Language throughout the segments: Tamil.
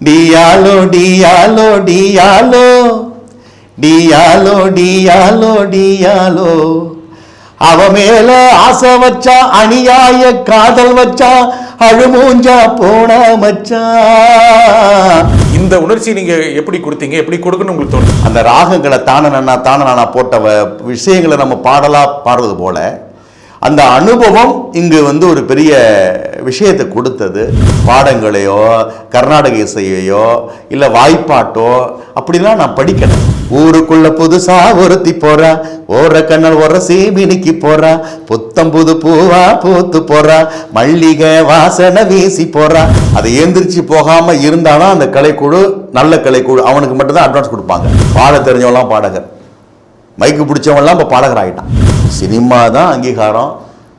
டியாலோ டியாலோ டியாலோ டியாலோ டியாலோ டியாலோ அவ மேல ஆசை வச்சா அநியாய காதல் வச்சா அழுமூஞ்சா போன மச்சான் இந்த உணர்ச்சி நீங்க எப்படி கொடுத்தீங்க? எப்படி கொடுக்கணும் உங்களுக்கு தோணுது? அந்த ராகங்களை தான நானா தான நானா போட்ட விஷயங்களை நம்ம பாடலா பாடுறது போல அந்த அனுபவம் இங்கு வந்து ஒரு பெரிய விஷயத்தை கொடுத்தது. பாடங்களையோ கர்நாடக இசையையோ இல்லை வாய்ப்பாட்டோ அப்படிலாம் நான் படிக்கணும் ஊருக்குள்ள புதுசா ஒருத்தி போறா ஓர கண்ணல் ஒர சீமினிக்கு போறா புத்தம் புது பூவா பூத்து போறா மல்லிகை வாசனை வீசி போறா. அதை எந்திரிச்சு போகாம இருந்தாலும் அந்த கலைக்குழு நல்ல கலைக்குழு அவனுக்கு மட்டும்தான் அட்வான்ஸ் கொடுப்பாங்க. பாட தெரிஞ்சவெல்லாம் பாடகர். மைக்கு பிடிச்சவன்லாம் இப்போ பாடகர் ஆகிட்டான் சினிமா தான் அங்கீகாரம்.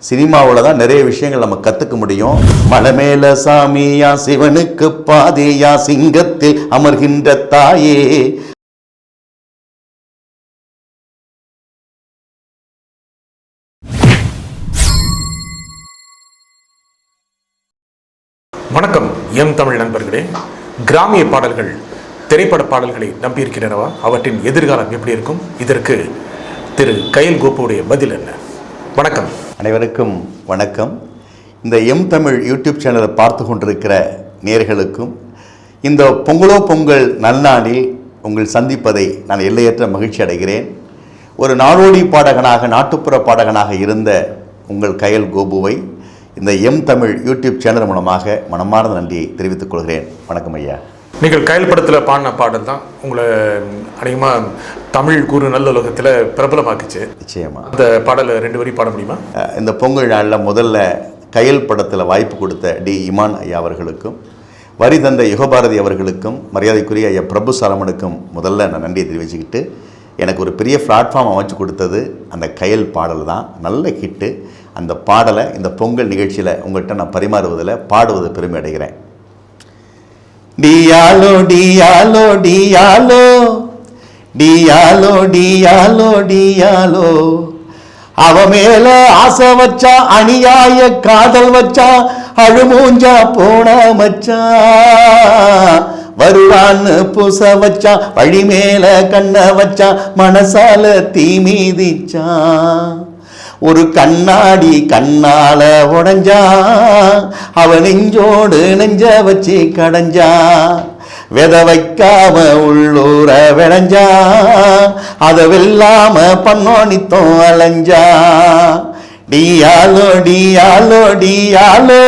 சினிமாவில் தான் நிறைய விஷயங்கள் நம்ம கற்றுக்க முடியும். மலை மேல சாமியா சிவனுக்கு பாதையா சிங்கத்தில் அமர்கின்ற தாயே. வணக்கம் எம் தமிழ் நண்பர்களே. கிராமிய பாடல்கள் திரைப்பட பாடல்களை நம்பியிருக்கிறனவா? அவற்றின் எதிர்காலம் எப்படி இருக்கும்? இதற்கு திரு கயல் கோப்புடைய பதில் என்ன? வணக்கம். அனைவருக்கும் வணக்கம். இந்த எம் தமிழ் யூடியூப் சேனலை பார்த்து கொண்டிருக்கிற நேர்களுக்கும் இந்த பொங்கலோ பொங்கல் நல்நாளில் உங்கள் சந்திப்பதை நான் எல்லையற்ற மகிழ்ச்சி அடைகிறேன். ஒரு நாடோடி பாடகனாக நாட்டுப்புற பாடகனாக இருந்த உங்கள் கயல் கோபுவை இந்த எம் தமிழ் யூடியூப் சேனல் மூலமாக மனமார்ந்த நன்றியை தெரிவித்துக் கொள்கிறேன். வணக்கம் ஐயா. நீங்கள் கயல் படத்தில் பாடின பாடல் தான் உங்களை அதிகமாக தமிழ் கூறு நல்லுலகத்தில் பிரபலமாக்குச்சு. நிச்சயமா. அந்த பாடலை ரெண்டு வரி பாட முடியுமா? இந்த பொங்கல் நாளில் முதல்ல கையல் படத்தில் வாய்ப்பு கொடுத்த டி இமான் ஐயா அவர்களுக்கும் வரி தந்த யுகபாரதி அவர்களுக்கும் மரியாதைக்குரிய ஐயா பிரபு சாலமனுக்கும் முதல்ல நான் நன்றியை தெரிவிச்சுக்கிட்டு எனக்கு ஒரு பெரிய பிளாட்ஃபார்ம் அமைச்சு கொடுத்தது அந்த கயல் பாடல் தான். நல்ல ஹிட்டு அந்த பாடலை இந்த பொங்கல் நிகழ்ச்சியில் உங்கள்கிட்ட நான் பரிமாறுவதில் பாடுவது பெருமை அடைகிறேன். டியாலோ டியாலோ டியாலோ டியாலோ டியாலோ டியாலோ அவ மேல ஆசை வச்சா அநியாய காதல் வச்சா அழுமூஞ்சா போன மச்சா. வருவான்னு பூச வச்சா வழி மேல கண்ண வச்சா மனசால தீ மீதிச்சான் ஒரு கண்ணாடி கண்ணால உடஞ்சா அவ நெஞ்சோடு நெஞ்ச வச்சு கடைஞ்சா வித வைக்காம உள்ளூர விளைஞ்சா அதை வெல்லாம பண்ணோனித்தோம் அலைஞ்சா. டியாலோ டியாலோ டியாலோ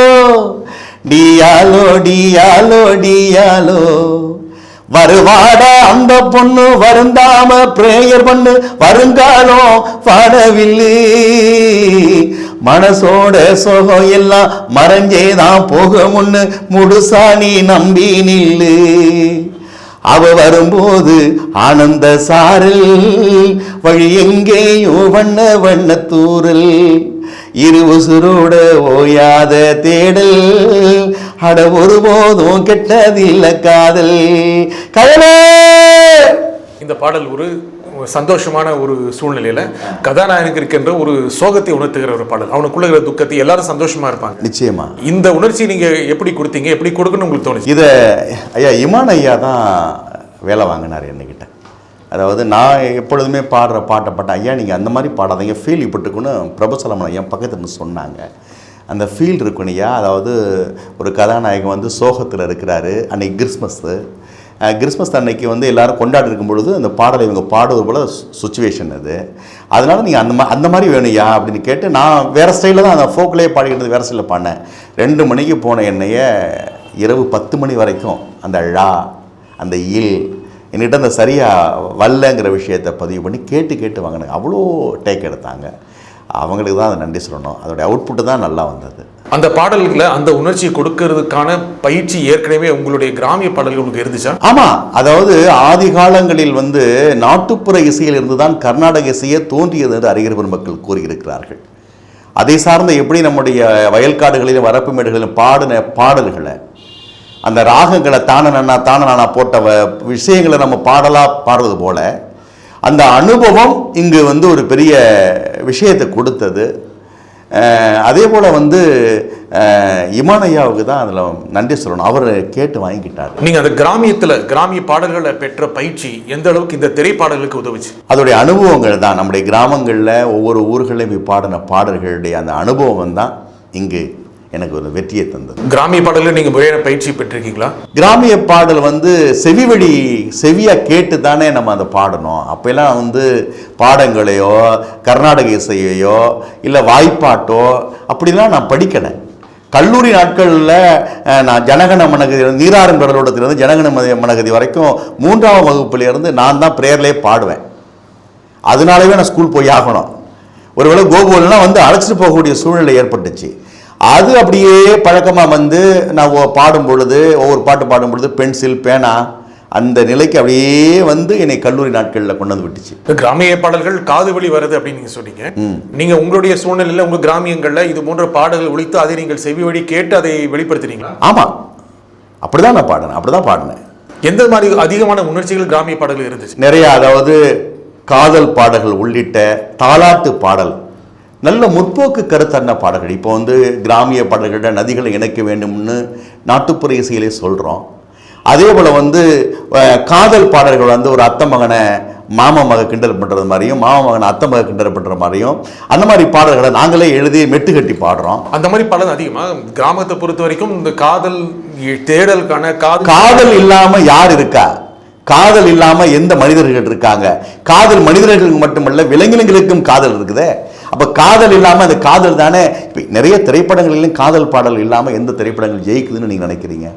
டியாலோ டியாலோ டியாலோ. வருவாடா அந்த பொண்ணு வருந்தாம பிரேயர் பண்ணு. வருங்காலம் பாடவில்லை மனசோட சோகம் எல்லாம் மறைஞ்சேதான் போக முன்னு முடுசாணி நீ நம்பி நில்லு. அவ வரும்போது ஆனந்த சாரல் வழி எங்கேயோ வண்ண வண்ண தூரல். இரு உசுரோட ஓயாத தேடல். அட ஒருபோதும் கெட்டதில்ல காதல். கயலே இந்த பாடல் ஒரு சந்தோஷமான ஒரு சூழ்நிலையில கதாநாயகனுக்கு இருக்கின்ற ஒரு சோகத்தை உணர்த்துகிற ஒரு பாடல். அவனுக்குள்ள இருக்கிற துக்கத்தை எல்லாரும் சந்தோஷமா இருப்பாங்க. நிச்சயமா. இந்த உணர்ச்சி நீங்க எப்படி கொடுத்தீங்க? எப்படி கொடுக்கணும் உங்களுக்கு தோணுச்சு? இதை ஐயா இமான் ஐயா தான் வேலை வாங்கினார் என்கிட்ட அதாவது நான் எப்பொழுதுமே பாடுற பாட்டை பாட்டேன் ஐயா நீங்கள் அந்த மாதிரி பாடாதீங்க. ஃபீல் இப்பட்டுக்குன்னு பிரபுசலமன் ஐயா பக்கத்துல சொன்னாங்க. அந்த ஃபீல் இருக்கணும் ஐயா. அதாவது ஒரு கதாநாயகன் வந்து சோகத்தில் இருக்கிறாரு அன்னைக்கு கிறிஸ்மஸ்ஸு கிறிஸ்மஸ் அன்னைக்கு வந்து எல்லாரும் கொண்டாடி இருக்கும் பொழுது அந்த பாடலை இவங்க பாடுவது போல் சுச்சுவேஷன் அது. அதனால் நீங்கள் அந்த மா அந்த மாதிரி வேணும்யா அப்படின்னு கேட்டு நான் வேறு ஸ்டைலில் தான் அந்த ஃபோக்லேயே பாடிக்கிட்டு வேறு ஸ்டைலில் பாடினேன். ரெண்டு மணிக்கு போன என்னைய இரவு பத்து மணி வரைக்கும் அந்த ழா அந்த இல் என்கிட்ட அந்த சரியாக வரலங்கிற விஷயத்தை பதிவு பண்ணி கேட்டு கேட்டு வாங்கினாங்க. அவ்வளோ டேக் எடுத்தாங்க. அவங்களுக்கு தான் அதை நன்றி சொல்லணும். அதோடைய அவுட்புட்டு தான் நல்லா வந்தது. அந்த பாடல்களை அந்த உணர்ச்சியை கொடுக்கறதுக்கான பயிற்சி ஏற்கனவே உங்களுடைய கிராமிய பாடல்கள் உங்களுக்கு இருந்துச்சா? ஆமாம் அதாவது ஆதி காலங்களில் வந்து நாட்டுப்புற இசையிலிருந்து தான் கர்நாடக இசையே தோன்றியது என்று அறிஞர் பெருமக்கள் கூறியிருக்கிறார்கள். அதை சார்ந்த எப்படி நம்முடைய வயல்காடுகளிலும் வரப்பு மேடுகளிலும் பாடின பாடல்களை அந்த ராகங்களை தான நானா தான நானா போட்ட விஷயங்களை நம்ம பாடலா பாடுறது போல அந்த அனுபவம் இங்கு வந்து ஒரு பெரிய விஷயத்தை கொடுத்தது. அதே போல் வந்து அஹ், இமான் ஐயாவுக்கு தான் அதில் நன்றி சொல்லணும். அவர் கேட்டு வாங்கிக்கிட்டார். நீங்க அந்த கிராமியத்துல கிராமிய பாடல்களை பெற்ற பயிற்சி எந்த அளவுக்கு இந்த திரைப்பாடலுக்கு உதவுச்சு? அதோடைய அனுபவங்கள் தான். நம்முடைய கிராமங்களில் ஒவ்வொரு ஊர்களையும் பாடின பாடல்களுடைய அந்த அனுபவம் தான் இங்கு எனக்கு ஒரு வெற்றியை தந்தது. கிராமிய பாடல்கள் நீங்க முறையான பயிற்சி பெற்றிருக்கீங்களா? கிராமிய பாடல் வந்து செவி வழி செவியாக கேட்டு தானே நம்ம அதை பாடணும். அப்போல்லாம் வந்து பாடங்களையோ கர்நாடக இசையையோ இல்லை வாய்ப்பாட்டோ அப்படிலாம் நான் படிக்கலை. கல்லூரி நாட்களில் நான் ஜனகன மனகதி நீராறும் கடலோட்டத்திலிருந்து ஜனகன மனகதி வரைக்கும் மூன்றாம் வகுப்புலேருந்து நான் தான் ப்ரேயர்லேயே பாடுவேன். அதனாலவே நான் ஸ்கூல் போய் ஆகணும். ஒருவேளை கோகுலெலாம் வந்து அழைச்சிட்டு போகக்கூடிய சூழ்நிலை ஏற்பட்டுச்சு. அது அப்படியே பழக்கமாக வந்து நான் பாடும் பொழுது ஒவ்வொரு பாட்டு பாடும் பொழுது பென்சில் பேனா அந்த நிலைக்கு அப்படியே வந்து என்னை கல்லூரி நாட்களில் கொண்டு வந்து விட்டுச்சு. கிராமிய பாடல்கள் காது வழி வருது அப்படின்னு நீங்க சொன்னீங்க நீங்க உங்களுடைய சூழ்நிலையில உங்க கிராமியங்கள்ல இது போன்ற பாடல்கள் ஒழித்து அதை நீங்கள் செவி வழி கேட்டு அதை வெளிப்படுத்தினீங்களா ஆமாம் அப்படி தான் நான் பாடினேன். அப்படி தான் பாடினேன். எந்த மாதிரி அதிகமான உணர்ச்சிகள் கிராமிய பாடல்கள் இருந்துச்சு? நிறைய அதாவது காதல் பாடல்கள் உள்ளிட்ட தாலாட்டு பாடல் நல்ல முற்போக்கு கருத்தன்ன பாடல்கள். இப்போ வந்து கிராமிய பாடல்கள நதிகளை இணைக்க வேண்டும்னு நாட்டுப்புற இசையிலே சொல்கிறோம் அதே போல் வந்து காதல் பாடல்கள் வந்து ஒரு அத்தை மகனை மாமா மக கிண்டல் பண்ணுறது மாதிரியும் மாமா மகனை அத்தை மக கிண்டல் பண்ணுற மாதிரியும் அந்த மாதிரி பாடல்களை நாங்களே எழுதி மெட்டு கட்டி பாடுறோம். அந்த மாதிரி பாடல் அதிகமா? கிராமத்தை பொறுத்த வரைக்கும் இந்த காதல் தேடலுக்கான காதல் காதல் இல்லாம யார் இருக்கா? காதல் இல்லாம எந்த மனிதர்கள் இருக்காங்க? காதல் மனிதர்களுக்கு மட்டுமல்ல விலங்கினங்களுக்கும் காதல் இருக்குதே. அப்ப காதல் இல்லாம அந்த காதல் தானே? இப்ப நிறைய திரைப்படங்களிலும் காதல் பாடல் இல்லாம எந்த திரைப்படங்கள் ஜெயிக்குதுன்னு நீங்க நினைக்கிறீங்க?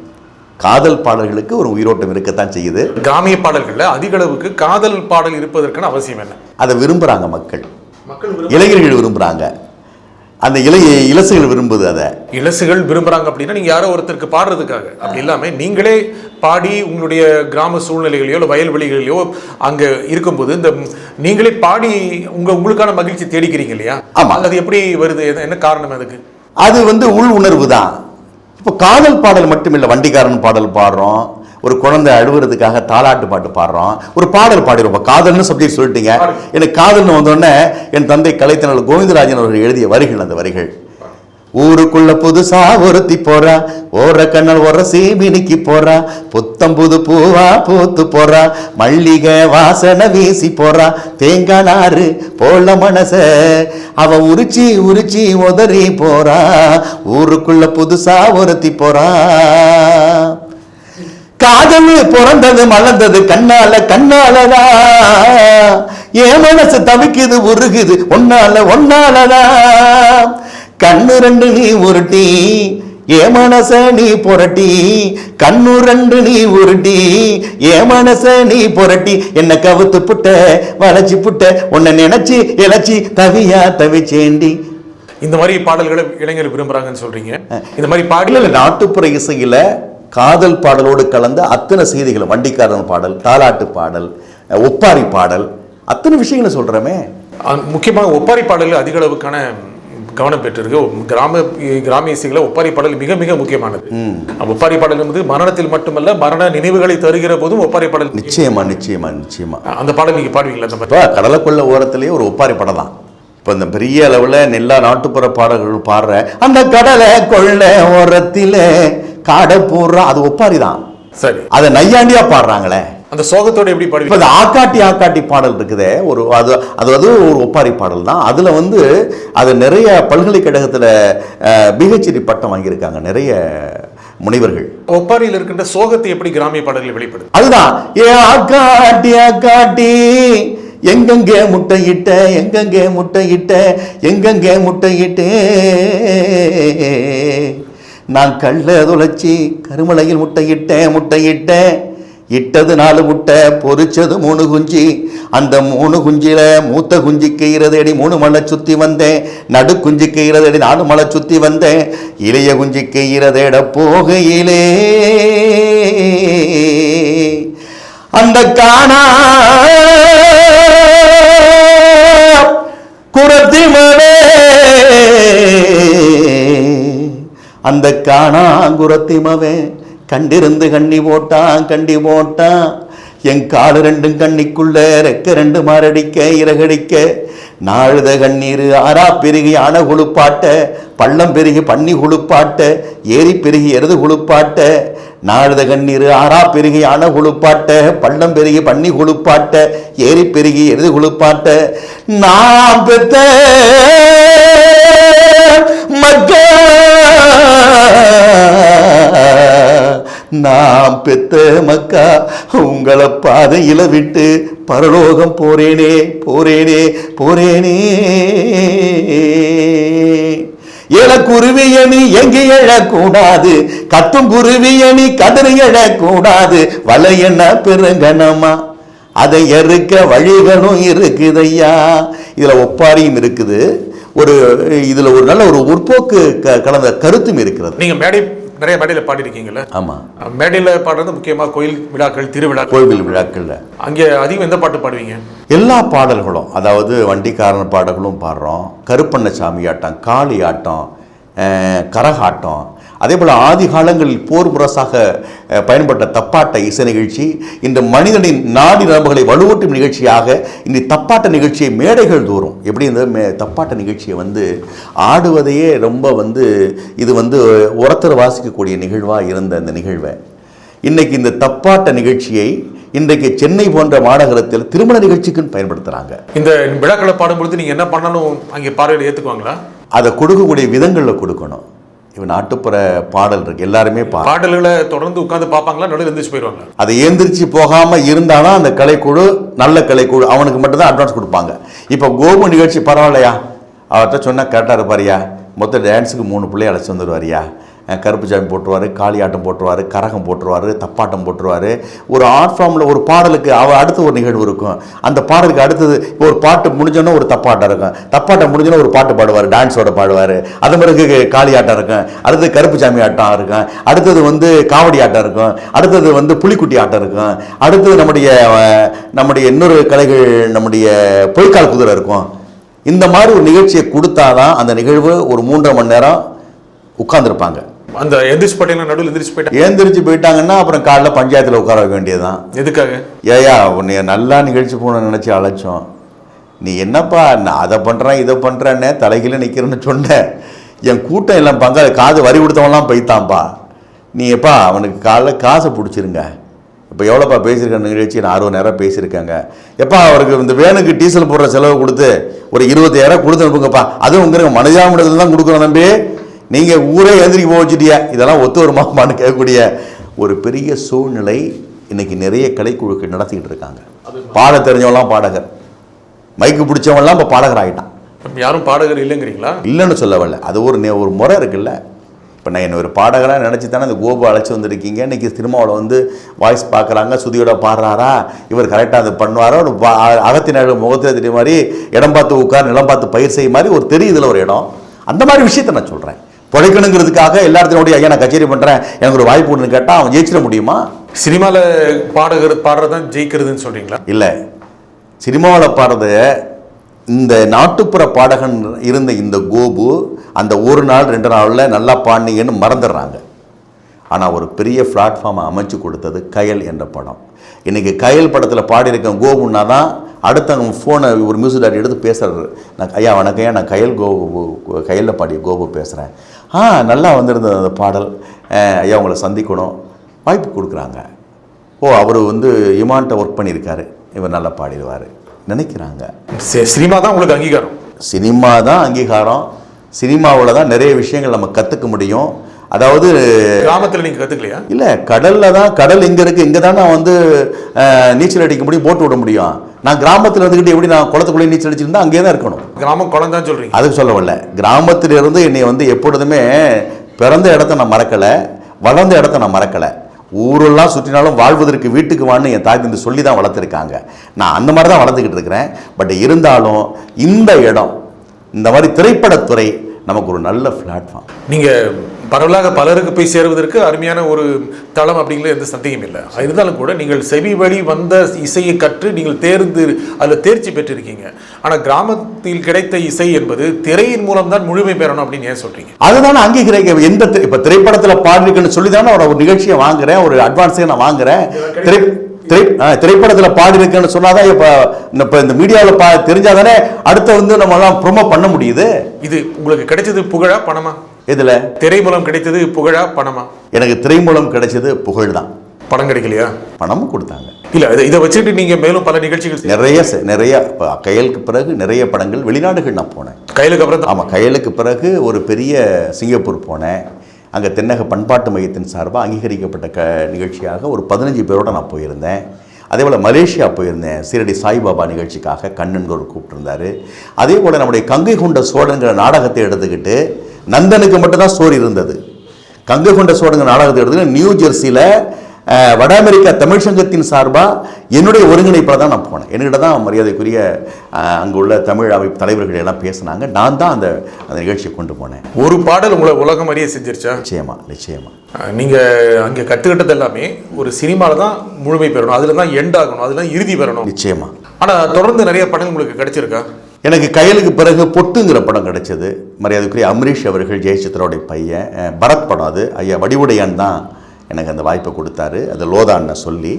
காதல் பாடல்களுக்கு ஒரு உயிரோட்டம் இருக்கத்தான் செய்யுது. கிராமிய பாடல்கள்ல அதிக அளவுக்கு காதல் பாடல் இருப்பதற்கான அவசியம் என்ன? அதை விரும்புறாங்க மக்கள். மக்கள் இளைஞர்கள் விரும்புறாங்க. அந்த இளைய இலசுகள் விரும்புது அதை. இலசுகள் விரும்புறாங்க அப்படின்னா நீங்க யாரோ ஒருத்தருக்கு பாடுறதுக்காக. அப்படி இல்லாம நீங்களே பாடி உங்களுடைய கிராம சூழ்நிலைகளையோ இல்லை வயல்வெளிகளையோ அங்க இருக்கும்போது இந்த நீங்களே பாடி உங்க உங்களுக்கான மகிழ்ச்சி தேடிக்கிறீங்க இல்லையா? ஆமா. அது எப்படி வருது? என்ன காரணம் அதுக்கு? அது வந்து உள் உணர்வு தான். இப்போ காதல் பாடல் மட்டும் இல்லை வண்டிக்காரன் பாடல் பாடுறோம். ஒரு குழந்தை அழுவுறதுக்காக தாலாட்டு பாட்டு பாடுறோம் ஒரு பாடல் பாடிடுவோம் இப்போ காதல்னு சப்ஜெக்ட் சொல்லிட்டீங்க. எனக்கு காதல்னு வந்தோடனே என் தந்தை கலைத்தனர் கோவிந்தராஜன் அவர்கள் எழுதிய வரிகள் அந்த வரிகள். ஊருக்குள்ள புதுசா ஒருத்தி போறா ஓர கண்ணல் ஒர மினுக்கி போறா புத்தம் புது பூவா பூத்து போறா மல்லிகை வாசனை வீசி போறா தேங்காய் நாறு போல மனச அவ உரிச்சி உரிச்சி உதறி போறா ஊருக்குள்ள புதுசா ஒருத்தி போறா. காதல் பிறந்தது மலர்ந்தது கண்ணால கண்ணாலதா. என் மனசு தவிக்குது உருகுது ஒன்னால ஒன்னாலதா. கண்ணு ரெண்டு நீ உருட்டி என் மனச நீ புரட்டி கண்ணு ரெண்டு நீ உருட்டி என் மனச நீ புரட்டி. என்ன கவுத்து புட்ட வளைச்சு புட்ட உன்னை நினைச்சு இழைச்சி தவியா தவிச்சேண்டி. இந்த மாதிரி பாடல்களை இளைஞர் விரும்புறாங்கன்னு சொல்றீங்க. இந்த மாதிரி பாடல நாட்டுப்புற இசையில காதல் பாடலோடு கலந்த அத்தனை செய்திகள் வண்டிக்காரன் பாடல் தாலாட்டு பாடல் ஒப்பாரி பாடல் அத்தனை விஷயங்களை சொல்றமே. முக்கியமாக ஒப்பாரி பாடல்கள் அதிக அளவுக்கான கவனம் பெற்றிருக்கு. கிராம கிராமிய இசைகளை ஒப்பாரி பாடல் மிக மிக முக்கியமானது. ஒப்பாரி பாடல் என்பது மரணத்தில் மட்டுமல்ல மரண நினைவுகளை தருகிற போதும் ஒப்பாரி பாடல். நிச்சயமா நிச்சயமா நிச்சயமா. அந்த பாடல் நீங்க பாடுவீங்களா இப்போ கடலக்குள்ள ஓரத்திலேயே ஒரு ஒப்பாரி படம் தான். இப்போ இந்த பெரிய அளவில் எல்லா நாட்டுப்புற பாடல்கள் பாடுற அந்த கடலை கொள்ள ஓரத்திலே காடை போடுறா அது ஒப்பாரி தான் சரி. அதை நையாண்டியா பாடுறாங்களே. அந்த சோகத்தோட எப்படி இப்போ பாடுவீங்க இந்த ஆக்காட்டி ஆக்காட்டி பாடல் இருக்குதே ஒரு அது அது வந்து ஒரு ஒப்பாரி பாடல் தான் அதில் வந்து அது நிறைய பல்கலைக்கழகத்தில் பிஹெச்டி பட்டம் வாங்கியிருக்காங்க நிறைய முனைவர்கள். ஒப்பாரியில் இருக்கின்ற சோகத்தை எப்படி கிராமிய பாடல்கள் வெளிப்படுது அதுதான் ஏ ஆக்காட்டி ஆக்காட்டி எங்கெங்கே முட்டையிட்ட எங்கெங்கே முட்டையிட்ட எங்கெங்கே முட்டையிட்டே. நான் கல்ல துளைச்சி கருமலையில் முட்டையிட்டேன் முட்டையிட்டேன் இட்டது நாலு முட்டை பொரிச்சது மூணு குஞ்சு. அந்த மூணு குஞ்சில மூத்த குஞ்சிக்கு இருதடி மூணு மலை சுற்றி வந்தேன். நடு குஞ்சிக்கு இருதடி நாலு மலை சுத்தி வந்தேன். இளைய குஞ்சிக்கு இருதேட போகையிலே. அந்த காணா குரத்திமவே அந்த காணாங்குரத்திமவே கண்டிருந்து கண்ணி போட்டான் கண்டி போட்டான். என் காலு ரெண்டும் கண்ணிக்குள்ள ரெக்க ரெண்டு மாரடிக்க இறகடிக்க. நாழுத கண்ணீர் ஆறா பெருகி அணை குழுப்பாட்ட பள்ளம் பெருகி பன்னி குழுப்பாட்ட ஏரி பெருகி எருது குழுப்பாட்ட நாழுத கண்ணீர் ஆறா பெருகி அணை குழுப்பாட்ட பள்ளம் பெருகி பன்னி குழுப்பாட்ட ஏரி பெருகி எருது குழுப்பாட்ட நாம் பெத்த மக்கள் நாம் பெத்த மக்கா உங்களை பாதையில விட்டு பரலோகம் போறேனே போறேனே போறேனே. இளக்குருவியணி எங்கு எழக்கூடாது? கத்தும் குருவியணி கதறி எழக்கூடாது. வலை என்ன பெருங்கனமா அதை எறுக்க வழிகளும் இருக்குதையா? இதுல ஒப்பாரியும் இருக்குது. ஒரு இதுல ஒரு நல்ல ஒரு முற்போக்கு க- கலந்த கருத்தும் இருக்கிறது. நீங்க மேடை நிறைய மேடையில் பாடியிருக்கீங்கல்ல? ஆமா. மேடையில் பாடுறது முக்கியமா கோயில் விழாக்கள் திருவிழாக்கள்? கோவில் விழாக்கள்ல அங்கே அதிகம் எந்த பாட்டு பாடுவீங்க? எல்லா பாடல்களும் அதாவது வண்டிக்காரன் பாடல்களும் பாடுறோம். கருப்பண்ணசாமி ஆட்டம் காளி ஆட்டம் கரகாட்டம் அதே போல் ஆதி காலங்களில் போர் முரசாக பயன்பட்ட தப்பாட்ட இசை நிகழ்ச்சி இந்த மனிதனின் நாடி நரம்புகளை வலுவூட்டும் நிகழ்ச்சியாக இந்த தப்பாட்ட நிகழ்ச்சியை மேடைகள் தோறும். எப்படி இந்த மே தப்பாட்ட நிகழ்ச்சியை வந்து ஆடுவதையே ரொம்ப வந்து இது வந்து உரத்தர் வாசிக்கக்கூடிய நிகழ்வாக இருந்த இந்த நிகழ்வை. இன்னைக்கு இந்த தப்பாட்ட நிகழ்ச்சியை இன்றைக்கு சென்னை போன்ற மாநகரத்தில் திருமண நிகழ்ச்சிக்குன்னு பயன்படுத்துகிறாங்க இந்த விழாக்களை பாடும்பொழுது நீங்க என்ன பண்ணாலும் அங்கே பார்வையில் ஏத்துக்குவாங்களா? அதை கொடுக்கக்கூடிய விதங்களில் கொடுக்கணும். இவன் நாட்டுப்புற பாடல் இருக்கு. எல்லாருமே பாடல்களை தொடர்ந்து உட்கார்ந்து பார்ப்பாங்களா? நடுவில் எந்திரிச்சு போயிடுவாங்க அதை ஏந்திரிச்சு போகாமல் இருந்தாலும் அந்த கலைக்குழு நல்ல கலைக்குழு அவனுக்கு மட்டும்தான் அட்வான்ஸ் கொடுப்பாங்க. இப்போ கோபு நிகழ்ச்சி பரவாயில்லையா? அவர்கிட்ட சொன்னால் கரெக்டாக இருப்பாரியா? மொத்த டான்ஸுக்கு மூணு பிள்ளைய அழைச்சி வந்துடுவாரியா கருப்பு சாமி போட்டுருவார் காளியாட்டம் போட்டுருவாரு கரகம் போட்டுருவாரு தப்பாட்டம் போட்டுருவார். ஒரு ஆர்ட் ஃபார்மில் ஒரு பாடலுக்கு அவ அடுத்த ஒரு நிகழ்வு இருக்கும். அந்த பாடலுக்கு அடுத்தது இப்போ ஒரு பாட்டு முடிஞ்சோன்னா ஒரு தப்பாட்டம் இருக்கும். தப்பாட்டம் முடிஞ்சோன்னா ஒரு பாட்டு பாடுவார் டான்ஸோட பாடுவார். அது பிறகு காளியாட்டம் இருக்கும். அடுத்தது கருப்பு சாமி ஆட்டம் இருக்கும். அடுத்தது வந்து காவடி ஆட்டம் இருக்கும். அடுத்தது வந்து புலிக்குட்டி ஆட்டம் இருக்கும். அடுத்தது நம்முடைய நம்முடைய இன்னொரு கலைகள் நம்முடைய பொய்க்கால் குதிரை இருக்கும். இந்த மாதிரி ஒரு நிகழ்ச்சியை கொடுத்தாதான் அந்த நிகழ்வு ஒரு மூன்றரை மணி நேரம் உட்காந்துருப்பாங்க அந்த எந்திரிச்சு பாட்டியெல்லாம் நடுவில் எந்திரிச்சு போயிட்டா ஏந்திரிச்சு போயிட்டாங்கன்னா அப்புறம் காலைல பஞ்சாயத்தில் உட்கார வைக்க வேண்டியதுதான். எதுக்காக? ஏயா உன்னை நல்லா நிகழ்ச்சி போகணும்னு நினச்சி அழைச்சோம். நீ என்னப்பா நான் அதை பண்ணுறேன் இதை பண்ணுறேன்னு தலைகீழ நிற்கிறேன்னு சொன்ன. என் கூட்டம் எல்லாம் பங்காளி காது வரி கொடுத்தவன்லாம் போய்த்தான்ப்பா நீ எப்பா அவனுக்கு காலைல காசை பிடிச்சிருங்க. இப்போ எவ்வளோப்பா பேசியிருக்க நிகழ்ச்சி? நான் அறுபது நேரம் பேசியிருக்கேங்க. எப்பா அவருக்கு இந்த வேனுக்கு டீசல் போடுற செலவு கொடுத்து ஒரு இருபத்தாயிரம் கொடுத்து அனுப்புங்கப்பா. அதுவும் உங்க மனிதாமிடத்தில் தான் கொடுக்குறோம் தம்பி. நீங்கள் ஊரே எழுந்திரிக்க போக வச்சுட்டியா இதெல்லாம் ஒத்து வருமாப்பான்னு கேட்கக்கூடிய ஒரு பெரிய சூழ்நிலை இன்னைக்கு நிறைய கலைக்குழுக்கள் நடத்திக்கிட்டு இருக்காங்க. பாட தெரிஞ்சவன்லாம் பாடகர். மைக்கு பிடிச்சவன்லாம் இப்போ பாடகர் ஆகிட்டான் யாரும் பாடகர் இல்லைங்கிறீங்களா? இல்லைன்னு சொல்ல வரல. அது ஒரு நே- ஒரு முறை இருக்குல்ல. இப்போ நான் என்ன ஒரு பாடகராக நினச்சி தானே அந்த கோபு அழைச்சி வந்திருக்கீங்க. இன்றைக்கி சினிமாவில் வந்து வாய்ஸ் பார்க்குறாங்க சுதியோட பாடுறாரா இவர் கரெக்டாக அதை பண்ணுவாரோ ஒரு அகத்தினர் முகத்தில் தெரிய மாதிரி இடம் பார்த்து உட்கார் நிலம் பார்த்து பயிர் செய்ய மாதிரி ஒரு தெரியுதுல ஒரு இடம். அந்த மாதிரி விஷயத்தை நான் சொல்கிறேன் பிழைக்கணுங்கிறதுக்காக எல்லாத்தினோடய ஐயா நான் கச்சேரி பண்ணுறேன் எனக்கு ஒரு வாய்ப்பு ஒன்று கேட்டால் அவன் ஜெயிச்சிட முடியுமா? சினிமாவில் பாடகர் பாடுறது தான் ஜெயிக்கிறதுன்னு சொல்றீங்களா? இல்லை. சினிமாவில் பாடுறது இந்த நாட்டுப்புற பாடகன் இருந்த இந்த கோபு அந்த ஒரு நாள் ரெண்டு நாளில் நல்லா பாடினீங்கன்னு மறந்துடுறாங்க. ஆனால் ஒரு பெரிய பிளாட்ஃபார்மை அமைச்சு கொடுத்தது கயல் என்ற படம். இன்றைக்கி கயல் படத்தில் பாடியிருக்க கோபுன்னா தான் அடுத்தவங்க ஃபோனை ஒரு மியூசிக் எடுத்து பேசுகிறாரு நான் ஐயா வணக்கம் ஐயா நான் கயல் கோபு கயலில் பாடிய கோபு பேசுகிறேன் ஆ நல்லா வந்திருந்தது அந்த பாடல். ஐயா உங்களை சந்திக்கணும். வாய்ப்பு கொடுக்குறாங்க. ஓ அவர் வந்து இமான்ட்ட ஒர்க் பண்ணியிருக்காரு. இவர் நல்லா பாடிடுவார். நினைக்கிறாங்க. சினிமா தான் உங்களுக்கு அங்கீகாரம். சினிமா தான் அங்கீகாரம். சினிமாவில் தான் நிறைய விஷயங்கள் நம்ம கற்றுக்க முடியும். அதாவது கிராமத்தில் நீங்க கத்துக்கலையா? இல்லை கடலில் தான் கடல் இங்கே இருக்குது இங்கே தான் நான் வந்து நீச்சல் அடிக்க முடியும் போட்டு விட முடியும். நான் கிராமத்தில் இருந்துக்கிட்டு எப்படி நான் குளத்துக்குள்ளே நீச்சல் அடிச்சிருந்தா அங்கேயே தான் இருக்கணும். கிராமம் குளம் தான் சொல்றீங்க. அதுக்கு சொல்ல வரல. கிராமத்திலிருந்து என்னை வந்து எப்பொழுதுமே பிறந்த இடத்த நான் மறக்கலை வளர்ந்த இடத்த நான் மறக்கலை. ஊரெல்லாம் சுற்றினாலும் வாழ்வதற்கு வீட்டுக்கு வான்னு என் தாய் தந்தை சொல்லி தான் வளர்த்துருக்காங்க. நான் அந்த மாதிரி தான் வளர்த்துக்கிட்டு இருக்கிறேன். பட் இருந்தாலும் இந்த இடம் இந்த மாதிரி திரைப்படத்துறை நமக்கு ஒரு நல்ல பிளாட்ஃபார்ம் நீங்க பரவலாக பலருக்கு போய் சேருவதற்கு அருமையான ஒரு தளம் அப்படிங்கிற எந்த சந்தேகம் இல்லை. இருந்தாலும் கூட நீங்கள் செவி வழி வந்த இசையை கற்று நீங்கள் தேர்ந்து அதில் தேர்ச்சி பெற்றிருக்கீங்க. ஆனால் கிராமத்தில் கிடைத்த இசை என்பது திரையின் மூலம் தான் முழுமை பெறணும் அப்படின்னு ஏன் சொல்றீங்க? அதுதானே அங்கீகரிக்க எந்த திரை- இப்ப திரைப்படத்தில் பாடிருக்குன்னு சொல்லி தானே ஒரு நிகழ்ச்சியை வாங்குறேன் ஒரு அட்வான்ஸை நான் வாங்குறேன். திரை திரை திரைப்படத்தில் பாடியிருக்கேன்னு சொன்னாதான் இப்போ இப்போ இந்த மீடியாவில் பா தெரிஞ்சாதானே அடுத்து வந்து நம்மலாம் ப்ரொமோ பண்ண முடியுது. இது உங்களுக்கு கிடைச்சது புகழா பணமா? இதில் திரை மூலம் கிடைத்தது புகழா பணமா? எனக்கு திரை மூலம் கிடைச்சது புகழ் தான் பணம் கிடைக்கலையா? பணமும் கொடுத்தாங்க. இல்ல இதை- இதை வச்சுட்டு நீங்க மேலும் பல நிகழ்ச்சிகள் நிறைய நிறைய இப்போ கையலுக்கு பிறகு நிறைய படங்கள் வெளிநாடுகள் நான் போனேன். கையிலுக்கு அப்புறம் ஆமாம் கையலுக்கு பிறகு ஒரு பெரிய சிங்கப்பூர் போனேன். அங்கே தென்னக பண்பாட்டு மையத்தின் சார்பாக அங்கீகரிக்கப்பட்ட க நிகழ்ச்சியாக ஒரு பதினஞ்சு பேரோட நான் போயிருந்தேன். அதே போல் மலேசியா போயிருந்தேன். சீரடி சாய்பாபா நிகழ்ச்சிக்காக கண்ணன்கோர் கூப்பிட்டுருந்தாரு. அதே போல் நம்முடைய கங்கை கொண்ட சோழங்கிற நாடகத்தை எடுத்துக்கிட்டு நந்தனுக்கு மட்டும்தான் ஸ்டோரி இருந்தது. கங்கை கொண்ட சோழங்கிற நாடகத்தை எடுத்துக்கிட்டு நியூ ஜெர்சியில் வட அமெரிக்கா தமிழ் சங்கத்தின் சார்பாக என்னுடைய ஒருங்கிணைப்பில் தான் நான் போனேன். என்கிட்ட தான் மரியாதைக்குரிய அங்கே உள்ள தமிழ் அமைப்பு தலைவர்கள் எல்லாம் பேசினாங்க. நான் தான் அந்த அந்த நிகழ்ச்சியை கொண்டு போனேன். ஒரு பாடல் உங்களை உலகம் அறிய செஞ்சிருச்சா? நிச்சயமா நிச்சயமா. அஹ் நீங்க அங்க கத்துக்கிட்டது எல்லாமே ஒரு சினிமால தான் முழுமை பெறணும். அதுல தான் எண்ட் ஆகணும். அதுல தான் இறுதி பெறணும். நிச்சயமா. ஆனா தொடர்ந்து நிறைய படங்கள் உங்களுக்கு கிடைச்சிருக்கா? எனக்கு கையலுக்கு பிறகு பொட்டுங்கிற படம் கிடைச்சது. மரியாதைக்குரிய அமரீஷ் அவர்கள் ஜெயசித்ராவுடைய பையன். பரத் படம் அது. ஐயா வடிவுடையான் தான். எனக்கு அந்த வாய்ப்பை கொடுத்தாரு. அது லோதான்னு சொல்லி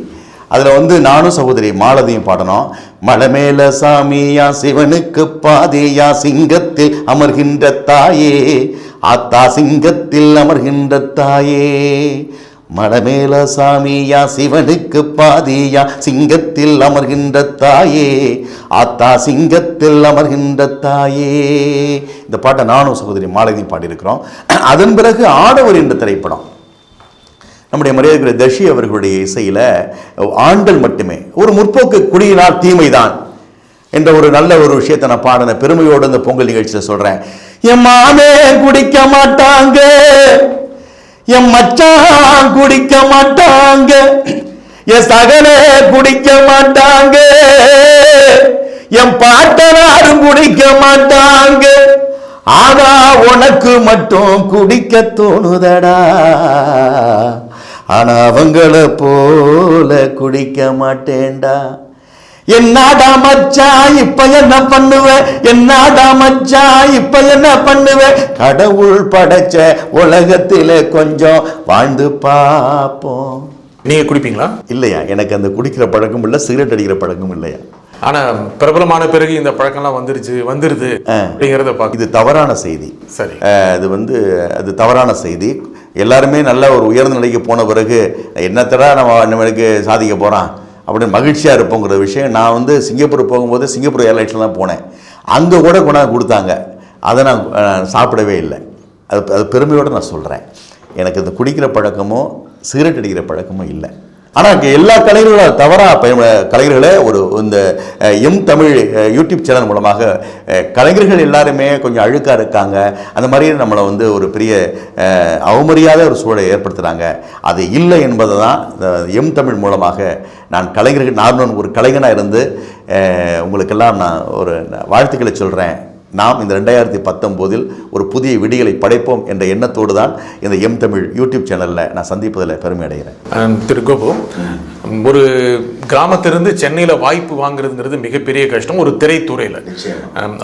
அதில் வந்து நானும் சகோதரி மாலதியும் பாடணும். மலை மேல சாமியா சிவனுக்கு பாதையா சிங்கத்தில் அமர்கின்ற தாயே ஆத்தா சிங்கத்தில் அமர்கின்ற தாயே. மலமேல சாமியா சிவனுக்கு பாதியா சிங்கத்தில் அமர்கின்ற தாயே ஆத்தா சிங்கத்தில் அமர்கின்ற தாயே. இந்த பாட்டை நானும் சகோதரி மாலதி பாடியிருக்கிறோம். அதன் பிறகு ஆடவர் என்ற திரைப்படம். நம்முடைய மரியாதைக்குரிய தர்ஷி அவர்களுடைய இசையில் ஆண்கள் மட்டுமே ஒரு முற்போக்கு குடியினால் தீமைதான் என்ற ஒரு நல்ல ஒரு விஷயத்தை நான் பாடின பெருமையோடு இந்த பொங்கல் நிகழ்ச்சியில் சொல்கிறேன் என் மாமே குடிக்க மாட்டாங்க என் மச்சான் குடிக்க மாட்டாங்க என் சகலே குடிக்க மாட்டாங்க என் பாட்டனாரும் குடிக்க மாட்டாங்க ஆனா உனக்கு மட்டும் குடிக்க தோணுதடா ஆனா அவங்கள போல குடிக்க மாட்டேன்டா என்னடா மச்சான் இப்ப என்ன பண்ணுவ? என்னடா மச்சான் இப்ப என்ன பண்ணுவ? கடவுள் படைச்ச உலகத்திலே கொஞ்சம் வாழ்ந்து பார்ப்போம். நீங்க குடிப்பீங்களா? இல்லையா? எனக்கு அந்த குடிக்கிற பழக்கம் இல்லை சிகரெட் அடிக்கிற பழக்கம் இல்லையா? ஆனா பிரபலமான பிறகு இந்த பழக்கம்லாம் வந்துருச்சு வந்துருது அப்படிங்கிறத பார்க்க இது தவறான செய்தி. சரி. அது வந்து அது தவறான செய்தி. எல்லாருமே நல்ல ஒரு உயர்ந்த நிலைக்கு போன பிறகு என்னத்தடா நம்ம நம்மளுக்கு சாதிக்க போகிறான் அப்படின்னு மகிழ்ச்சியாக இருப்போங்கிற விஷயம் நான் வந்து சிங்கப்பூர் போகும்போது சிங்கப்பூர் ஏர்லைன்ஸில் தான் போனேன். அங்கே கூட கொண்டாந்து கொடுத்தாங்க. அதை நான் சாப்பிடவே இல்லை. அது அது பெருமையோடு நான் சொல்கிறேன் எனக்கு இந்த குடிக்கிற பழக்கமோ சிகரெட் அடிக்கிற பழக்கமோ இல்லை. ஆனால் இங்கே எல்லா கலைஞர்களும் தவறாக பயன் கலைஞர்களே ஒரு இந்த எம் தமிழ் யூடியூப் சேனல் மூலமாக கலைஞர்கள் எல்லாருமே கொஞ்சம் அழுக்காக இருக்காங்க. அந்த மாதிரி நம்மளை வந்து ஒரு பெரிய அவமரியாத ஒரு சூழலை ஏற்படுத்துகிறாங்க அது இல்லை என்பதை தான் எம் தமிழ் மூலமாக நான் கலைஞர்கள் நான் ஒரு கலைஞனாக இருந்து உங்களுக்கெல்லாம் நான் ஒரு வாழ்த்துக்களை சொல்கிறேன் நாம் இந்த ரெண்டாயிரத்தி பத்தொம்போதில் ஒரு புதிய விடிகளை படைப்போம் என்ற எண்ணத்தோடு தான் இந்த எம் தமிழ் யூடியூப் சேனலில் நான் சந்திப்பதில் பெருமை அடைகிறேன். திரு கோபு. ஒரு கிராமத்திலிருந்து சென்னையில வாய்ப்பு வாங்குறதுங்கிறது மிகப்பெரிய கஷ்டம். ஒரு திரைத்துறையில.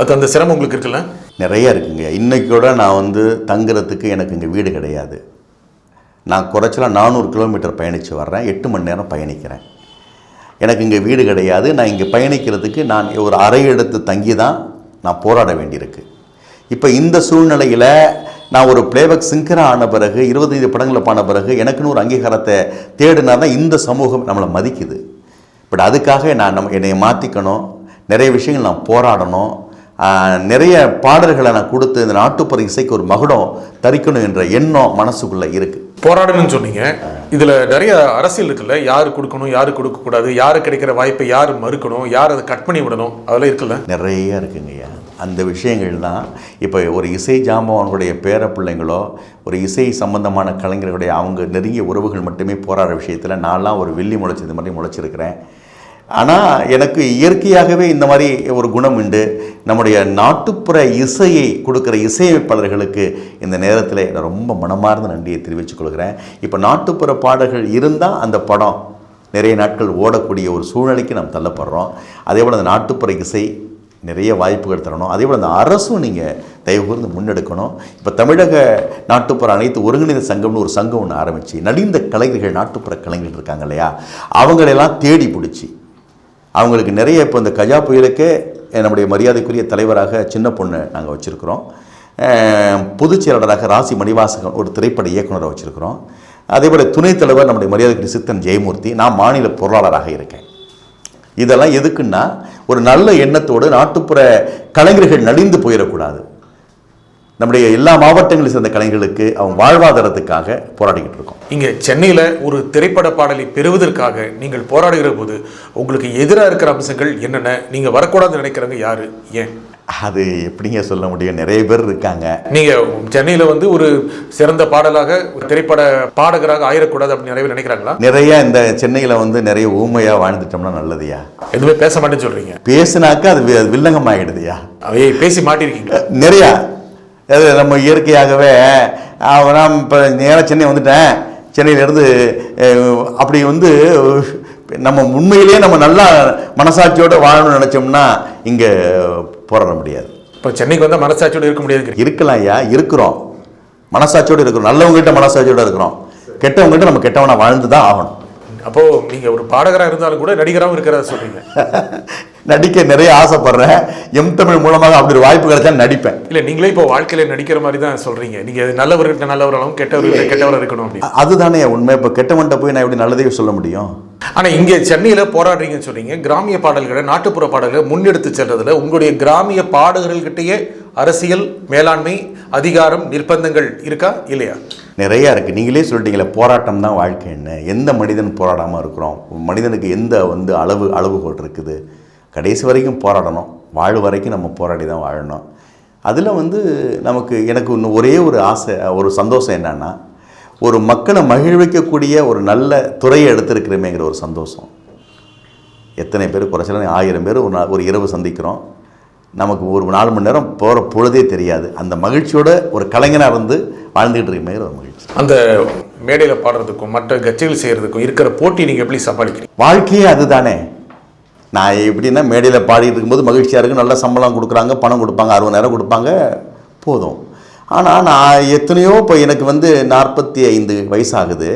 அது அந்த சிரமம் உங்களுக்கு இருக்குல்ல? நிறைய இருக்குங்க. இன்னைக்கு கூட நான் வந்து தங்குறதுக்கு எனக்கு இங்கே வீடு கிடையாது. நான் குறைச்சலாம் நானூறு கிலோமீட்டர் பயணித்து வர்றேன். எட்டு மணி நேரம் பயணிக்கிறேன். எனக்கு இங்கே வீடு கிடையாது. நான் இங்கே பயணிக்கிறதுக்கு நான் ஒரு அறை எடுத்து தங்கி தான் நான் போராட வேண்டியிருக்கு. இப்போ இந்த சூழ்நிலையில் நான் ஒரு பிளேபேக் சிங்கராக ஆன பிறகு இருபத்தைந்து படங்களை பான பிறகு எனக்குன்னு ஒரு அங்கீகாரத்தை தேடினா தான் இந்த சமூகம் நம்மளை மதிக்குது. பட் அதுக்காக நான் நம்ம என்னை மாற்றிக்கணும் நிறைய விஷயங்கள் நான் போராடணும். நிறைய பாடல்களை நான் கொடுத்து இந்த நாட்டுப்புற இசைக்கு ஒரு மகுடம் தரிக்கணும் என்ற எண்ணம் மனசுக்குள்ளே இருக்குது போராடணும்னு சொன்னீங்க. இதுல நிறைய அரசியல் இருக்குல்ல. யாரு கொடுக்கணும் யாரு கொடுக்க கூடாது யாரு கிடைக்கிற வாய்ப்பை யாரு மறுக்கணும் யார் அதை கட் பண்ணி விடணும் அதெல்லாம் இருக்குல்ல? நிறைய இருக்குங்கய்யா. அந்த விஷயங்கள் தான் இப்போ ஒரு இசை ஜாம்பவான்களுடைய பேர பிள்ளைங்களோ ஒரு இசை சம்பந்தமான கலைஞர்களுடைய அவங்க நெருங்கிய உறவுகள் மட்டுமே போராடுற விஷயத்தில் நான்லாம் ஒரு வெள்ளி முளைச்சது மாதிரி முளைச்சிருக்கிறேன். ஆனால் எனக்கு இயற்கையாகவே இந்த மாதிரி ஒரு குணம் உண்டு. நம்முடைய நாட்டுப்புற இசையை கொடுக்குற இசையமைப்பாளர்களுக்கு இந்த நேரத்தில் நான் ரொம்ப மனமார்ந்த நன்றியை தெரிவித்துக் கொள்கிறேன். இப்போ நாட்டுப்புற பாடல்கள் இருந்தால் அந்த படம் நிறைய நாட்கள் ஓடக்கூடிய ஒரு சூழ்நிலைக்கு நாம் தள்ளப்படுறோம். அதே போல் அந்த நாட்டுப்புற இசை நிறைய வாய்ப்புகள் தரணும். அதே போல் அந்த அரசும் நீங்கள் தயவு கூர்ந்து முன்னெடுக்கணும். இப்போ தமிழக நாட்டுப்புற அனைத்து ஒருங்கிணைந்த சங்கம்னு ஒரு சங்கம் ஒன்று ஆரம்பித்து நலிந்த கலைஞர்கள் நாட்டுப்புற கலைஞர்கள் இருக்காங்க இல்லையா? அவங்களெல்லாம் தேடி பிடிச்சி. அவங்களுக்கு நிறைய இப்போ இந்த கஜா புயலுக்கே நம்முடைய மரியாதைக்குரிய தலைவராக சின்ன பொண்ணு நாங்கள் வச்சுருக்கிறோம். பொதுச் செயலாளராக ராசி மணிவாசகன் ஒரு திரைப்பட இயக்குனரை வச்சுருக்கிறோம். அதேபோல் துணைத் தலைவர் நம்முடைய மரியாதைக்குரிய சித்தன் ஜெயமூர்த்தி நான் மாநில பொருளாளராக இருக்கேன். இதெல்லாம் எதுக்குன்னா ஒரு நல்ல எண்ணத்தோடு நாட்டுப்புற கலைஞர்கள் நலிந்து போயிடக்கூடாது. நம்முடைய எல்லா மாவட்டங்களில் சேர்ந்த கலைஞர்களுக்கு அவங்க வாழ்வாதாரத்துக்காக போராடிக்கிட்டு இருக்கோம். இங்கே சென்னையில் ஒரு திரைப்பட பாடலை பெறுவதற்காக நீங்கள் போராடுகிற போது உங்களுக்கு எதிராக இருக்கிற அம்சங்கள் என்னென்ன? நீங்கள் வரக்கூடாதுன்னு நினைக்கிறவங்க யார்? ஏன்? அது எப்படிங்க சொல்ல முடியும்? நிறைய பேர் இருக்காங்க. நீங்க சென்னையில வந்து ஒரு சிறந்த பாடலாக ஒரு திரைப்பட பாடகராக ஆயிடக்கூடாது அப்படின்னு நிறைய பேர் நினைக்கிறாங்களா? நிறைய இந்த சென்னையில் வந்து நிறைய ஊமையாக வாழ்ந்துட்டோம்னா நல்லதுயா? எதுவுமே பேச மாட்டேன்னு சொல்றீங்க. பேசுனாக்கா அது வில்லங்கம் ஆகிடுதுயா அவையே பேசி மாட்டிருக்கீங்களா நிறையா. அது நம்ம இயற்கையாகவே நான் இப்போ நேராக சென்னை வந்துட்டேன். சென்னையிலேருந்து அப்படி வந்து நம்ம உண்மையிலேயே நம்ம நல்லா மனசாட்சியோடு வாழணும்னு நினச்சோம்னா இங்கே போராட முடியாது. இப்போ சென்னைக்கு வந்தா மனசாட்சியோட இருக்க முடியாது இருக்கலாம் ஐயா இருக்கிறோம். மனசாட்சியோடு இருக்கிறோம். நல்லவங்ககிட்ட மனசாட்சியோடு இருக்கிறோம். கெட்டவங்ககிட்ட நம்ம கெட்டவனா வாழ்ந்து தான் ஆகணும். அப்போ நீங்க ஒரு பாடகரா இருந்தாலும் கூட நடிகராகவும் இருக்கிறதா சொல்றீங்க. நடிக்க நிறைய ஆசைப்படுறேன். எம் தமிழ் மூலமாக அப்படி ஒரு வாய்ப்பு கிடைச்சா நடிப்பேன். இல்ல நீங்களே இப்போ வாழ்க்கையில நடிக்கிற மாதிரி தான் சொல்றீங்க. நீங்க நல்லவர்கிட்ட நல்லவராகவும் கெட்டவர்கிட்ட கெட்டவரா இருக்கணும் அப்படின்னு. அதுதானே உண்மை. இப்போ கெட்டவன்ட்ட போய் நான் எப்படி நல்லதே சொல்ல முடியும்? ஆனால் இங்கே சென்னையில் போராடுறீங்கன்னு சொன்னீங்க. கிராமிய பாடல்களை நாட்டுப்புற பாடல்களை முன்னெடுத்து செல்றதுல உங்களுடைய கிராமிய பாடகர்கள்கிட்டயே அரசியல் மேலாண்மை அதிகாரம் நிர்பந்தங்கள் இருக்கா இல்லையா? நிறைய இருக்குது நீங்களே சொல்லிட்டீங்களே போராட்டம் தான் வாழ்க்கைன்னு எந்த மனிதன் போராடாமல் இருக்கிறோம்? மனிதனுக்கு எந்த வந்து அளவு அளவுகோல் இருக்குது? கடைசி வரைக்கும் போராடணும். வாழ் வரைக்கும் நம்ம போராடி தான் வாழணும். அதில் வந்து நமக்கு எனக்கு இன்னும் ஒரே ஒரு ஆசை ஒரு சந்தோஷம் என்னன்னா ஒரு மக்களை மகிழ்விக்கக்கூடிய ஒரு நல்ல துறையை எடுத்திருக்கிறோமேங்கிற ஒரு சந்தோஷம். எத்தனை பேர் குறைச்சல ஆயிரம் பேர் ஒரு ஒரு இரவு சந்திக்கிறோம். நமக்கு ஒரு நாலு மணி நேரம் போகிற பொழுதே தெரியாது. அந்த மகிழ்ச்சியோட ஒரு கலைஞனாக இருந்து வாழ்ந்துகிட்டு இருக்கமேங்கிற ஒரு மகிழ்ச்சி. அந்த மேடையில பாடுறதுக்கும் மற்ற கட்சிகள் செய்யறதுக்கும் இருக்கிற போட்டி நீங்க எப்படி சமாளிக்கிறீங்க? வாழ்க்கையே அதுதானே. நான் எப்படின்னா மேடையில் பாடிட்டு இருக்கும்போது மகிழ்ச்சியாக இருக்கும் நல்ல சம்பளம் கொடுக்குறாங்க பணம் கொடுப்பாங்க அறுபதாயிரம் கொடுப்பாங்க போதும். ஆனால் நான் எத்தனையோ இப்போ எனக்கு வந்து நாற்பத்தி ஐந்து வயசாகுது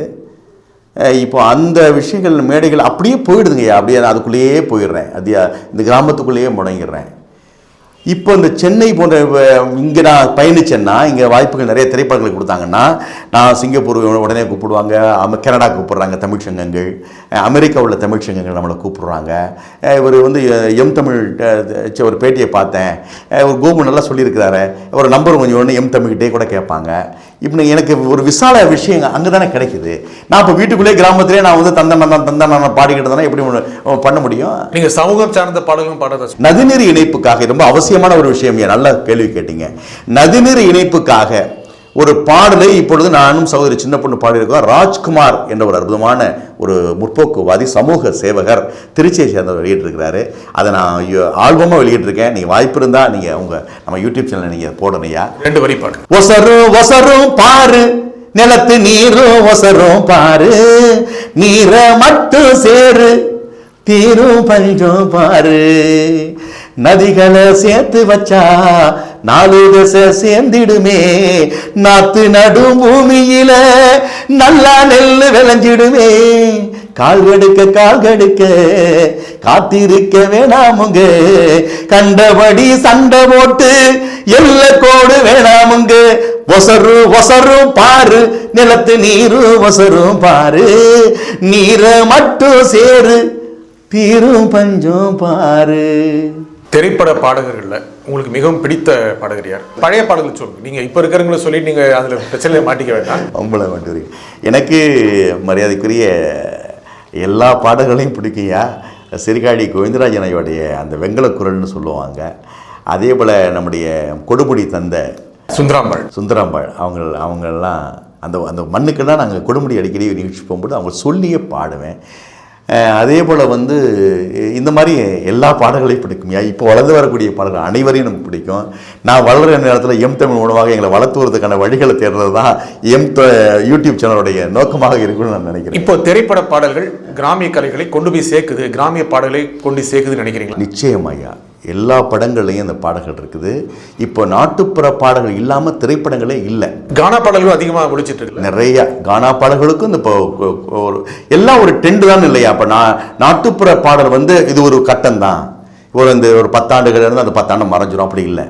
இப்போ அந்த விஷயங்கள் மேடைகள் அப்படியே போயிடுதுங்கய்யா. அப்படியே நான் அதுக்குள்ளேயே போயிடுறேன். அது இந்த கிராமத்துக்குள்ளேயே முடங்கிடுறேன். இப்போ இந்த சென்னை போன்ற இங்கே நான் பயணிச்சேன்னா இங்கே வாய்ப்புகள் நிறைய திரைப்படங்கள் கொடுத்தாங்கன்னா நான் சிங்கப்பூர் உடனே கூப்பிடுவாங்க கனடா கூப்பிடுறாங்க தமிழ் சங்கங்கள் அமெரிக்கா உள்ள தமிழ் சங்கங்கள் நம்மளை கூப்பிடுறாங்க. இவர் வந்து எம் தமிழ் ஒரு பேட்டியை பார்த்தேன். ஒரு கோபு நல்லா சொல்லியிருக்கிறாரு. ஒரு நம்பர் கொஞ்சம் ஒன்று எம் தமிழ்கிட்டே கூட கேட்பாங்க. இப்படி எனக்கு ஒரு விசால விஷயம் அங்கே தானே கிடைக்குது நான் இப்போ வீட்டுக்குள்ளேயே கிராமத்திலே நான் வந்து தந்தன தந்தன பாடிக்கிட்டு தானே எப்படி பண்ண முடியும் நீங்க சமூகம் சார்ந்த பாடல்களும் பாடுறதா சொல்றீங்க. நதிநீர் இணைப்புக்காக ரொம்ப அவசியமான ஒரு விஷயம். நல்ல கேள்வி கேட்டீங்க நதிநீர் இணைப்புக்காக ஒரு பாடலை இப்பொழுது நானும் சகோதரி சின்ன பொண்ணு பாடியிருக்கோம். ராஜ்குமார் என்ற ஒரு அற்புதமான ஒரு முற்போக்குவாதி சமூக சேவகர் திருச்சியை சேர்ந்தவர் வெளியிட்டிருக்கிறாரு. அதை நான் ஆல்பமாக வெளியிட்டிருக்கேன். நீங்கள் வாய்ப்பு இருந்தால் நீங்கள் உங்கள் நம்ம யூடியூப் சேனலில் நீங்கள் போடணும் ஐயா ரெண்டு வரி பாடுங்க ஒசரும் ஒசரும் பாரு. நிலத்து நீரும் ஒசரும் பாரு. நீரை மட்டும் சேரு. தீரும் பஞ்சம் பாரு. நதிகளை சேர்த்து வச்சா நாலு திசை சேர்ந்திடுமே. நாத்து நடும் பூமியில நல்லா நெல் விளைஞ்சிடுமே. கால் கடுக்க கால் கடுக்க காத்திருக்க வேணாமுங்க. கண்டபடி சண்டை போட்டு எல்ல கோடு வேணாமுங்க. ஒசரு ஒசரும் பாரு. நிலத்து நீரு ஒசரும் பாரு. நீரை மட்டும் சேரு. தீரும் பஞ்சம் பாரு. திரைப்பட பாடகர்கள்ல உங்களுக்கு மிகவும் பிடித்த பாடகர் யார்? பழைய பாடல்கள் சொல்லுங்க. நீங்க இப்ப இருக்கிறவங்கள சொல்லி நீங்க அதுல பிரச்சனையை மாட்டிக்க வேண்டாம். உங்களை மட்டும் எனக்கு மரியாதைக்குரிய எல்லா பாடல்களையும் பிடிக்கும்யா. சிறுகாழி கோவிந்தராஜன் ஐயோடைய அந்த வெங்கல குரல்னு சொல்லுவாங்க. அதே போல் நம்முடைய கொடுமுடி தந்த சுந்தராம்பாள். சுந்தராம்பாள் அவங்க அவங்கெல்லாம் அந்த அந்த மண்ணுக்கெல்லாம் நாங்கள் கொடுமுடி அடிக்கடி நிகழ்ச்சி போகும்போது அவங்க சொல்லியே பாடுவேன். அதே போல் வந்து இந்த மாதிரி எல்லா பாடல்களையும் பிடிக்கும். இப்போ வளர்ந்து வரக்கூடிய பாடல்கள் அனைவரையும் நமக்கு பிடிக்கும். நான் வளர்கிற நேரத்தில் எம் தமிழ் மூலமாக எங்களை வளர்த்துவதற்கான வழிகளை தேடுறது தான் எம் த- யூடியூப் சேனலுடைய நோக்கமாக இருக்கும்னு நான் நினைக்கிறேன். இப்போ திரைப்பட பாடல்கள் கிராமிய கலைகளை கொண்டு போய் சேர்க்குது கிராமிய பாடல்களை கொண்டு சேர்க்குதுன்னு நினைக்கிறீங்களா? நிச்சயம் ஐயா. எல்லா படங்கள்லையும் அந்த பாடல்கள் இருக்குது. இப்போ நாட்டுப்புற பாடல்கள் இல்லாமல் திரைப்படங்களே இல்லை. கானா பாடல்களும் அதிகமாக ஒழிச்சிட்டு இருக்குல்ல? நிறைய கானா பாடல்களுக்கும் இந்த இப்போ ஒரு எல்லாம் ஒரு டெண்டு தான் இல்லையா? அப்போ நான் நாட்டுப்புற பாடல் வந்து இது ஒரு கட்டம் தான். ஒரு இந்த ஒரு பத்தாண்டுகள் இருந்து அந்த பத்தாண்டு மறைஞ்சிரும். அப்படி இல்லை.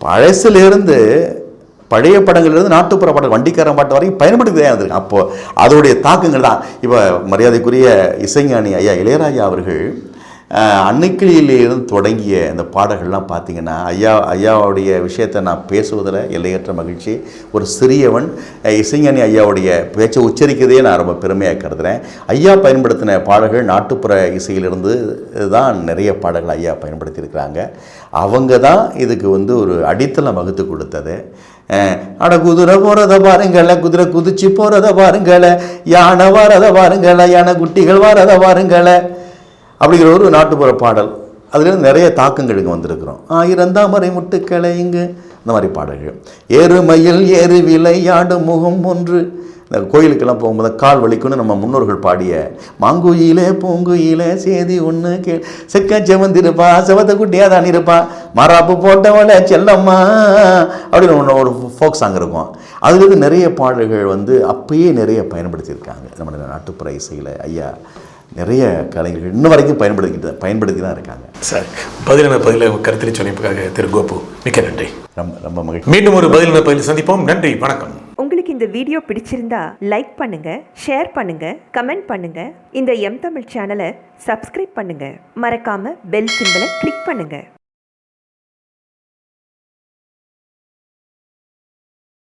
பழசுலேருந்து பழைய படங்கள்லேருந்து நாட்டுப்புற பாடல் வண்டிக்காரன் பாட்டு வரைக்கும் பயன்படுத்தி தான் இருந்திருக்கு அப்போது அதோடைய தாக்கங்கள் தான். இப்போ மரியாதைக்குரிய இசைஞானி ஐயா இளையராஜா அவர்கள் அன்னைக்கிளியிலிருந்து தொடங்கிய இந்த பாடல்கள்லாம் பார்த்தீங்கன்னா ஐயா ஐயாவுடைய விஷயத்தை நான் பேசுவதில் எல்லையற்ற மகிழ்ச்சி. ஒரு சிறியவன் இசைஞானி ஐயாவுடைய பேச்சை உச்சரிக்கிறதே நான் ரொம்ப பெருமையாக கருதுகிறேன் ஐயா பயன்படுத்தின பாடல்கள் நாட்டுப்புற இசையிலிருந்து தான் நிறைய பாடல்கள் ஐயா பயன்படுத்தியிருக்கிறாங்க. அவங்க தான் இதுக்கு வந்து ஒரு அடித்தளம் வகுத்து கொடுத்தது. அட குதிரை போகிறத பாருங்கள குதிரை குதிச்சு போகிறத பாருங்கள யானை வரத பாருங்கள யானை குட்டிகள் வரத பாருங்கள. அப்படிங்கிற ஒரு நாட்டுப்புற பாடல். அதுலேருந்து நிறைய தாக்கங்கள் இங்கே வந்திருக்கிறோம். ஆயிரம் தாமரை முட்டுக்களை இங்கு இந்த மாதிரி பாடல்கள். ஏறுமையில் ஏறு விளையாடும் முகம் ஒன்று. இந்த கோயிலுக்கெல்லாம் போகும்போது கால் வலிக்குன்னு நம்ம முன்னோர்கள் பாடிய மாங்குயிலே பூங்குயிலே சேதி ஒன்று கே செக்க செவந்திருப்பா செவத்த குட்டியாக தான் இருப்பா. மராப்பு போட்டவள செல்லம்மா அப்படின்னு ஒன்று ஒரு ஃபோக் சாங் இருக்கும். அதுலேருந்து நிறைய பாடல்கள் வந்து அப்பயே நிறைய பயன்படுத்தியிருக்காங்க. நம்ம நாட்டுப்புற இசையில் ஐயா. நிறைய கலைஞர்கள் இன்ன வரைக்கும் பயன்படுத்திக்கிட்டு பயன்படுத்தி தான் இருக்காங்க. சார் பதிலான பதில கருத்தில் சொன்னதுக்காக திரு கோபு மிக்க நன்றி. ரொம்ப ரொம்ப மகிழ்ச்சி. மீண்டும் ஒரு பதிலான பதில் சந்திப்போம். நன்றி வணக்கம். உங்களுக்கு இந்த வீடியோ பிடிச்சிருந்தா லைக் பண்ணுங்க ஷேர் பண்ணுங்க கமெண்ட் பண்ணுங்க. இந்த எம் தமிழ் சேனலை சப்ஸ்கிரைப் பண்ணுங்க. மறக்காம பெல் சிம்பலை கிளிக் பண்ணுங்க.